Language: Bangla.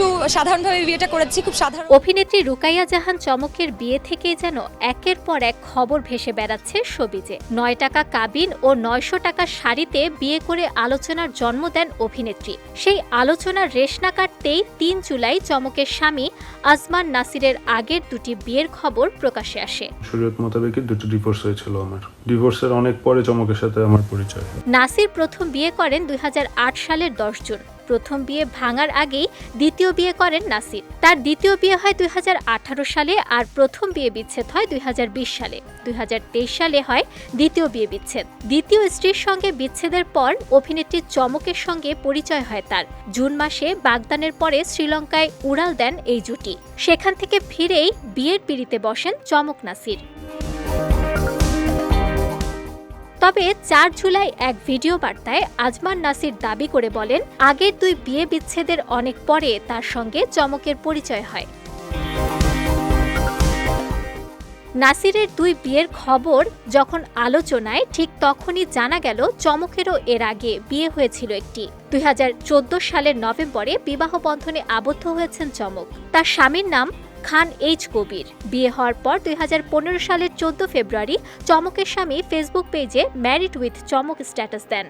একটু সাধারণভাবে বিয়েটা করেছি খুব সাধারণ। অভিনেত্রী রুকাইয়া জাহান চমকের বিয়ে থেকেই যেন একের পর এক খবর ভেসে বেড়াচ্ছে সবিজে। নয় টাকা কাবিন ও নয়শো টাকা শাড়িতে বিয়ে করে আলোচনার জন্ম দেন অভিনেত্রী। সেই আলোচনার রেশ না কাটতেই তিন জুলাই চমকের স্বামী আজমান নাসিরের আগের দুটি বিয়ের খবর প্রকাশে আসে। শরীয়ত মোতাবেকই দুটো ডিভোর্স হয়েছিল আমার। ডিভোর্সের অনেক পরে চমকের সাথে আমার পরিচয় নাসির প্রথম বিয়ে করেন দুই হাজার আট সালের দশ জুন। প্রথম বিয়ে ভাঙার আগেই দ্বিতীয় বিয়ে করেন নাসির। তার দ্বিতীয় বিয়ে হয় দুই সালে আর প্রথম বিয়ে বিচ্ছেদ হয় দুই হাজার বিশ সালে। দুই হাজার তেইশ সালে হয় দ্বিতীয় বিয়ে বিচ্ছেদ। দ্বিতীয় স্ত্রীর সঙ্গে বিচ্ছেদের পর অভিনেত্রী চমকের সঙ্গে পরিচয় হয় তার। জুন মাসে বাগদানের পরে শ্রীলঙ্কায় উড়াল দেন এই জুটি। সেখান থেকে ফিরেই বিয়ের পিড়িতে বসেন চমক নাসির। তবে চার জুলাই এক ভিডিও বার্তায় আজমান নাসির দাবি করে বলেন, আগের দুই বিয়ে বিচ্ছেদের অনেক পরে তার সঙ্গে চমকের পরিচয় হয়। নাসিরের দুই বিয়ের খবর যখন আলোচনায়, ঠিক তখনই জানা গেল চমকেরও এর আগে বিয়ে হয়েছিল একটি। দুই হাজার চোদ্দ সালের নভেম্বরে বিবাহ বন্ধনে আবদ্ধ হয়েছেন চমক। তার স্বামীর নাম খান এইচ কবির। বিয়ে হওয়ার পর দুই হাজার পনেরো সালের চোদ্দ ফেব্রুয়ারি চমকের স্বামী ফেসবুক পেজে married with Chamak status then.